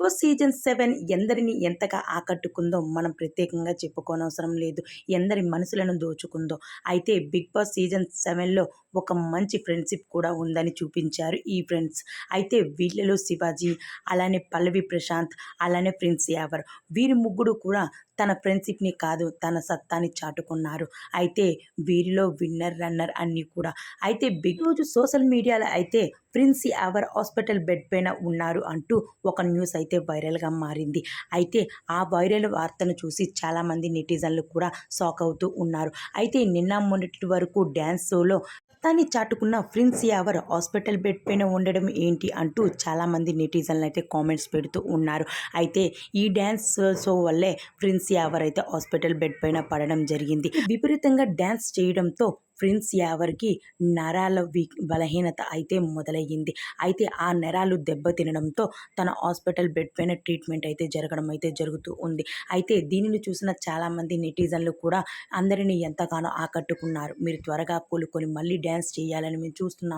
So season seven ఎందరిని ఎంతగా ఆకట్టుకుందో మనం ప్రత్యేకంగా చెప్పుకోనవసరం లేదు. ఎందరి మనసులను దోచుకుందో. అయితే బిగ్ బాస్ సీజన్ సెవెన్లో ఒక మంచి ఫ్రెండ్షిప్ కూడా ఉందని చూపించారు ఈ ఫ్రెండ్స్. అయితే వీళ్ళలో శివాజీ అలానే పల్లవి ప్రశాంత్ అలానే ప్రిన్స్ యావర్. వీరి ముగ్గురు కూడా తన ఫ్రెండ్షిప్ని కాదు తన సత్తాని చాటుకున్నారు. అయితే వీరిలో విన్నర్ రన్నర్ అన్నీ కూడా. అయితే బిగ్ రోజు సోషల్ మీడియాలో అయితే ప్రిన్స్ యావర్ హాస్పిటల్ బెడ్ పైన ఉన్నారు అంటూ ఒక న్యూస్ అయితే అయితే వైరల్గా మారింది. అయితే ఆ వైరల్ వార్తను చూసి చాలామంది నెటిజన్లు కూడా షాక్ అవుతూ ఉన్నారు. అయితే నిన్న మొన్నటి వరకు డ్యాన్స్ షోలో తని చాటుకున్న ప్రిన్స్ యావర్ హాస్పిటల్ బెడ్ పైన ఉండడం ఏంటి అంటూ చాలామంది నెటిజన్లు అయితే కామెంట్స్ పెడుతూ ఉన్నారు. అయితే ఈ డ్యాన్స్ షో వల్లే ప్రిన్స్ యావర్ అయితే హాస్పిటల్ బెడ్ పైన పడడం జరిగింది. విపరీతంగా డ్యాన్స్ చేయడంతో ప్రిన్స్ యావర్కి నరాల వీక్ బలహీనత అయితే మొదలయ్యింది. అయితే ఆ నరాలు దెబ్బతినడంతో తన హాస్పిటల్ బెడ్ పైన ట్రీట్మెంట్ అయితే జరగడం అయితే జరుగుతూ ఉంది. అయితే దీనిని చూసిన చాలామంది నెటిజన్లు కూడా అందరినీ ఎంతగానో ఆకట్టుకున్నారు. మీరు త్వరగా కోలుకొని మళ్ళీ డ్యాన్స్ చేయాలని మేము చూస్తున్నాం.